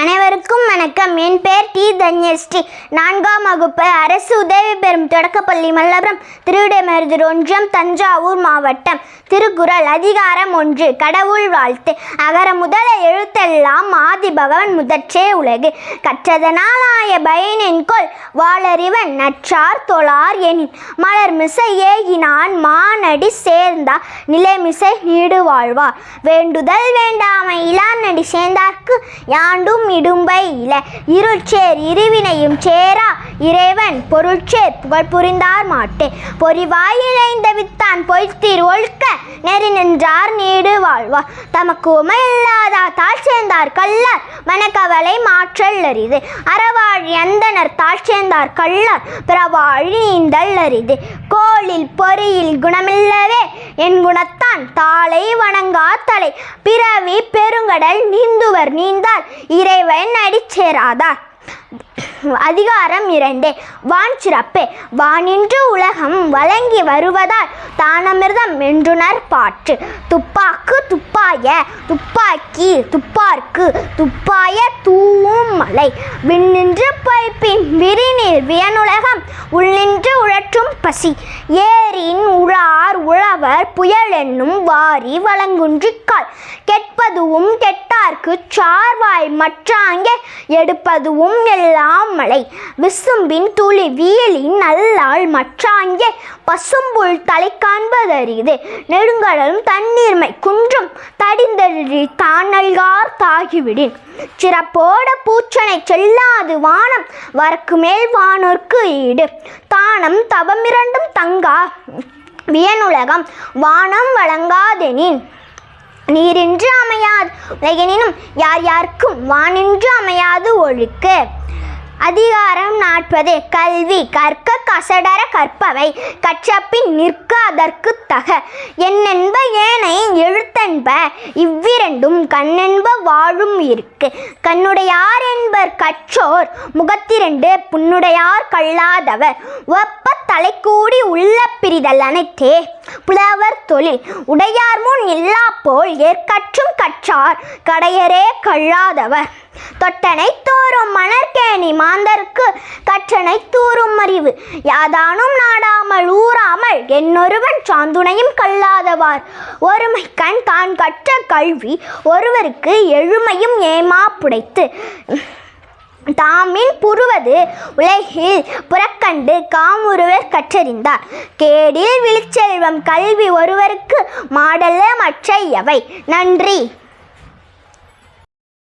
அனைவருக்கும் வணக்கம். என் பெயர் டி தன்யஸ்ரீ. நான்காம் வகுப்பு அரசு உதவி பெறும் தொடக்கப்பள்ளி மல்லபுரம் திருவிடைமருதூர் ஒன்றியம் தஞ்சாவூர் மாவட்டம் திருக்குறள் அதிகாரம் ஒன்று கடவுள் வாழ்த்து. அகர முதல எழுத்தெல்லாம் ஆதி பகவன் முதற்றே உலகு. கற்றதனாலாய பயனென்கொள் வாளறிவன் நற்றார் தொழார் எனின். மலர் மிசை ஏகினான் மானடி சேர்ந்தா நிலைமிசை நீடு வாழ்வார் வேண்டுதல் வேண்டாம் அடி சேர்ந்தார்க்கு யாண்டும் இடும்பை இல இருள்சேர் இருவினையும் சேரா இறைவன் பொருட்சேர் புகழ் புரிந்தார் மாட்டே. பொறிவாய் இழைந்த வித்தான் பொய்த்தீர் ஒழுக்க நெறி நின்றார் நீடு வாழ்வார். தமக்கு உமையில்லாதார் தாழ் சேர்ந்தார் கல்லார் மனக்கவலை மாற்றல் அரிது. அறவாழி அந்தனர் தாழ் சேர்ந்தார் கல்லார் பிறவாழி நீந்தல் அரிது. கோளில் பொறியில் குணமில்லவே என் குணத்தை குணத்தான் தாளை வணங்கா தலை. பிறவி பெருங்கடல் நீந்துவர் நீந்தால் இறைவன் அடிச்சேராதார். அதிகாரம் இரண்டே. வான் சிறப்பே. வானின்று உலகம் வழங்கி வருவதால் தானமிர்தம் என்றுணர் பாற்று. துப்பாக்கு துப்பாய துப்பாக்கி துப்பார்க்கு துப்பாய தூவும் மலை. விண்ணின்று பைப்பின் விரிநீர் வியனுலகம் உள்ளின் பசி. ஏரின் உழார் உழவர் புயல் என்னும் வாரி வழங்குன்றிக்கால் கெட்பதுவும் கெட்டார்க்கு சார்வாய் மற்றாங்கே எடுப்பதுவும் எல்லாம் மழை. விசும்பின் துளி வீலின் நல்லாள் மற்றாங்கே பசும்புல் தலை காண்பதறிது. நெடுங்கடலும் தண்ணீர்மை குன் தடிந்தழி தானல்கார் தாகிவிடின். சிறப்போட பூச்சனை செல்லாது வானம் வரக்கு மேல் வானோர்க்கு ஈடு. தானம் தவமிரண்டும் தங்கா. வியனுலகம் வானம் வழங்காதெனின். நீரின்று அமையாது எனினும் யார் யாருக்கும் வானின்று அமையாது ஒழுக்கு. அதிகாரம் நாற்பது. கல்வி கற்க கசடர கற்பவை. கற்றப்பின் நிற்க அதற்கு தக. என்னென்ப ஏனை எழுத்தென்ப இவ்விரண்டும் கண்ணென்ப வாழும் இருக்கு. கண்ணுடையார் என்பர் கற்றோர் முகத்திரண்டு புண்ணுடையார் கல்லாதவர். ஒப்ப தலைக்கூடி உள்ள பிரிதல் அனைத்தே. புலவர் தொழில் உடையார் முன் இல்லா போல் ஏற்கற்றும் கற்றார். கடையரே கல்லாதவர். தொட்டனை தோறும் மணற்கேணி மாந்தர்க்கு கற்றனை தூறும் அறிவு. யாதானும் நாடாமல் ஊறாமல் என்னொருவன் சாந்துணையும் கல்லாதவார். ஒருமை கண் தான் கற்ற கல்வி ஒருவருக்கு எழுமையும் ஏமா புடைத்து. தாமின் புருவது உலகில் புறக்கண்டு காமுருவர் கற்றறிந்தார். கேடில் விழிச்செல்வம் கல்வி ஒருவருக்கு மாடல்ல மற்ற எவை நன்றி.